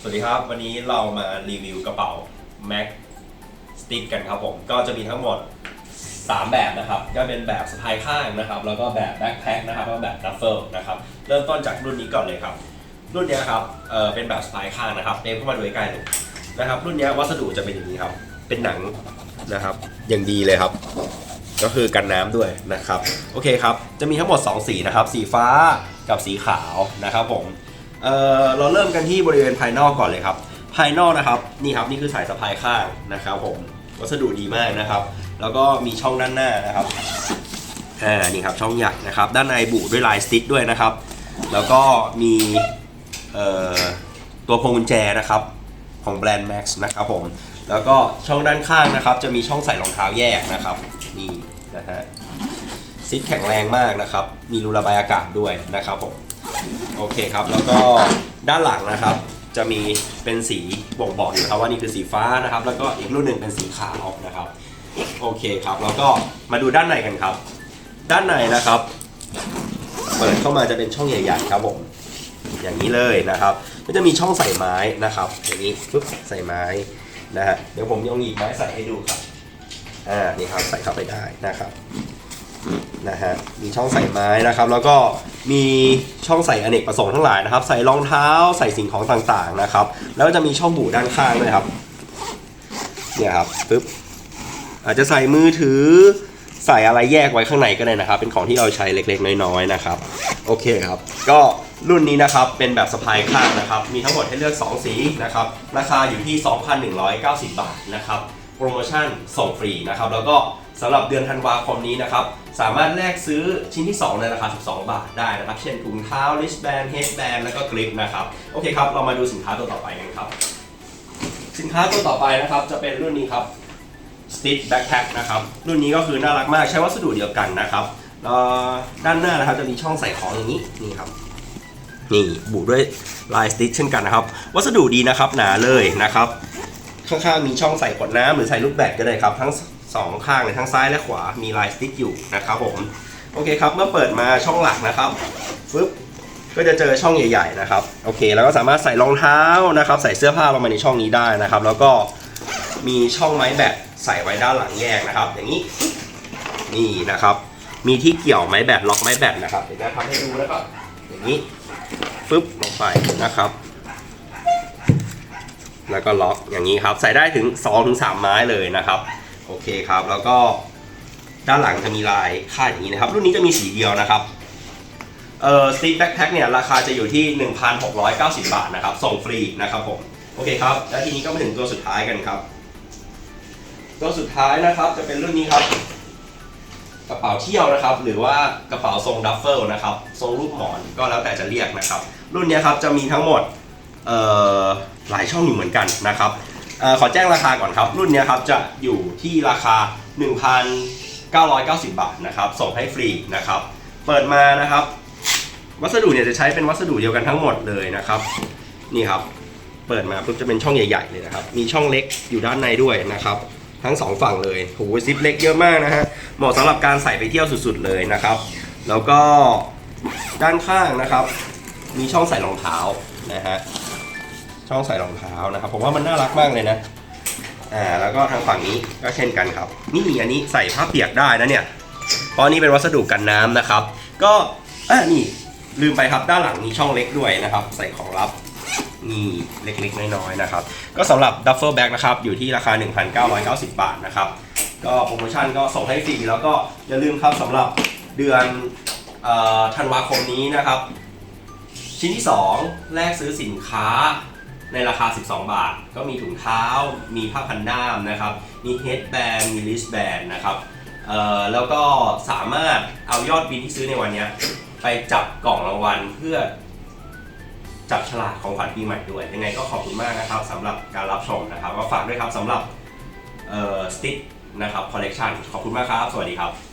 สวัสดีครับ วันนี้เรามารีวิวกระเป๋า Mac Stick กันครับผมก็จะมีทั้งหมด 3 แบบนะครับ ก็เป็นแบบสะพายข้างนะครับ แล้วก็แบบแบ็คแพ็คนะครับแล้วก็แบบดัฟเฟิลนะครับเริ่มต้นจากรุ่นนี้ก่อนเลยครับ รุ่นเนี้ยครับเออเป็นแบบสะพายข้างนะครับเต็มเข้ามาดูใกล้ๆเลยนะครับ รุ่นเนี้ยวัสดุจะเป็นอย่างนี้ครับ เป็นหนังนะครับ อย่างดีเลยครับ ก็คือกันน้ำด้วยนะครับ โอเคครับ จะมีทั้งหมด 2 สีนะครับ สีฟ้ากับสีขาวนะครับผม เอ่อเราเริ่มกันที่บริเวณภายนอกก่อนเลยครับ ภายนอกนะครับนี่ครับนี่คือสายสะพายข้างนะครับผมวัสดุดีมากนะครับ แล้วก็มีช่องด้านหน้านะครับอ่านี่ครับช่องใหญ่นะครับ ด้านในบุด้วยลายสติ๊กด้วยนะครับ แล้วก็มีเอ่อตัวพวงกุญแจนะครับของแบรนด์ Max นะครับผมแล้วก็ช่องด้านข้างนะครับ จะมีช่องใส่รองเท้าแยกนะครับนี่นะฮะซิปแข็งแรงมากนะครับ มีรูระบายอากาศด้วยนะครับผม โอเคครับ แล้วก็ด้านหลังนะครับ จะมีเป็นสีบ่งบอกอยู่ครับว่านี่คือสีฟ้านะครับ แล้วก็อีกรุ่นหนึ่งเป็นสีขาวนะครับ โอเคครับ แล้วก็มาดูด้านในกันครับ ด้านในนะครับ เปิดเข้ามาจะเป็นช่องใหญ่ๆครับผม อย่างนี้เลยนะครับ ก็จะมีช่องใส่ไม้นะครับ อย่างนี้ปุ๊บใส่ไม้นะฮะ เดี๋ยวผมยองหยิบไม้ใส่ให้ดูครับ อ่า นี่ครับใส่เข้าไปได้นะครับ นะฮะ มีช่องใส่ไม้นะครับ แล้วก็ มีช่องใส่อเนกประสงค์ทั้งหลายนะครับ ใส่รองเท้าใส่สิ่งของต่างๆนะครับ แล้วก็จะมีช่องบูด้านข้างด้วยครับเนี่ยครับปึ๊บอาจจะใส่มือถือใส่อะไรแยกไว้ข้างในก็ได้นะครับ เป็นของที่เราใช้เล็กๆ น้อยๆนะครับ โอเคครับ ก็รุ่นนี้นะครับเป็นแบบสะพายข้างนะครับ มีทั้งหมดให้เลือก 2 สีนะครับ ราคาอยู่ที่ 2,190 บาทนะครับ โปรโมชั่นส่งฟรีนะครับ แล้วก็ สำหรับเดือนธันวาคมนี้นะครับ สามารถแลกซื้อชิ้นที่ 2 ในราคา 12 บาทได้นะครับ เช่นถุงเท้า wristband headband แล้วก็กริปนะครับ โอเคครับ เรามาดูสินค้าตัวต่อไปกันครับ สินค้าตัวต่อไปนะครับ จะเป็นรุ่นนี้ครับ Stitch Backpack นะครับ รุ่นนี้ก็คือน่ารักมาก ใช้วัสดุเดียวกันนะครับด้านหน้านะครับจะมีช่องใส่ของอย่างนี้ นี่ครับ นี่บุด้วยลายสติ๊กเช่นกันนะครับ วัสดุดีนะครับ หนาเลยนะครับ ข้างๆมีช่องใส่ขวดน้ำหรือใส่ลูกแบตก็ได้ครับ ทั้ง สองข้างเลยทั้งซ้ายและขวามีลายสติ๊กอยู่นะครับผมโอเคครับเมื่อเปิดมาช่องหลักนะครับฟึบก็จะเจอช่องใหญ่ ๆนะครับโอเคแล้วก็สามารถใส่รองเท้านะครับ ใส่เสื้อผ้าลงมาในช่องนี้ได้นะครับ แล้วก็มีช่องไม้แบตใส่ไว้ด้านหลังแยกนะครับ อย่างนี้นี่นะครับ มีที่เกี่ยวไม้แบตล็อกไม้แบตนะครับเดี๋ยวจะทำให้ดูแล้วก็อย่างนี้ฟึบลงไปนะครับแล้วก็ล็อกอย่างนี้ครับ ใส่ได้ถึง2-3ถึง3ไม้เลยนะครับ โอเคครับ แล้วก็ด้านหลังจะมีลายคาดอย่างนี้นะครับ รุ่นนี้จะมีสีเดียวนะครับเอ่อสติ๊กแบ็คแพ็คเนี่ยราคาจะอยู่ที่ 1,690 บาทนะครับ ส่งฟรีนะครับผม โอเคครับ แล้วทีนี้ก็มาถึงตัวสุดท้ายกันครับ ตัวสุดท้ายนะครับจะเป็นรุ่นนี้ครับ กระเป๋าเที่ยวนะครับ หรือว่ากระเป๋าทรงดัฟเฟิลนะครับ ทรงรูปหมอนก็แล้วแต่จะเรียกนะครับ รุ่นนี้ครับจะมีทั้งหมดเอ่อหลายช่องอยู่เหมือนกันนะครับ ขอแจ้งราคาก่อนครับ รุ่นนี้ครับจะอยู่ที่ราคา 1,990 บาทนะครับส่งให้ฟรีนะครับเปิดมานะครับ วัสดุเนี่ยจะใช้เป็นวัสดุเดียวกันทั้งหมดเลยนะครับนี่ครับเปิดมาปุ๊บจะเป็นช่องใหญ่ๆเลยนะครับมีช่องเล็กอยู่ด้านในด้วยนะครับทั้งสองฝั่งเลยโหซิปเล็กเยอะมากนะฮะเหมาะสำหรับการใส่ไปเที่ยวสุดๆเลยนะครับ แล้วก็ด้านข้างนะครับ มีช่องใส่รองเท้านะฮะ ช่องใส่รองเท้านะครับผมว่ามันน่ารักมากเลยนะอ่าแล้วก็ทางฝั่งนี้ก็เช่นกันครับ นี่อันนี้ใส่ผ้าเปียกได้นะเนี่ยเพราะนี่เป็นวัสดุกันน้ำนะครับ ก็อ่านี่ลืมไปครับด้านหลังมีช่องเล็กด้วยนะครับ ใส่ของลับนี่เล็กๆ น้อยๆนะครับ ก็สำหรับดัฟเฟิลแบ็กนะครับ อยู่ที่ราคา 1,990 บาทนะครับ ก็โปรโมชั่นก็ส่งให้ฟรีแล้วก็อย่าลืมครับสำหรับเดือนธันวาคมนี้นะครับ ชิ้นที่ 2 แลกซื้อสินค้า ในราคา 12 บาท ก็มีถุงเท้า มีผ้าพันด้ามนะครับ มีเฮดแบนมีลิสแบนนะครับเอ่อแล้วก็สามารถเอายอดบินที่ซื้อในวันนี้ไปจับกล่องรางวัลเพื่อจับฉลากของขวัญปีใหม่ด้วย ยังไงก็ขอบคุณมากนะครับสำหรับการรับชมนะครับก็ฝากด้วยครับสำหรับสติ๊กนะครับคอลเลกชันขอบคุณมากครับ สวัสดีครับ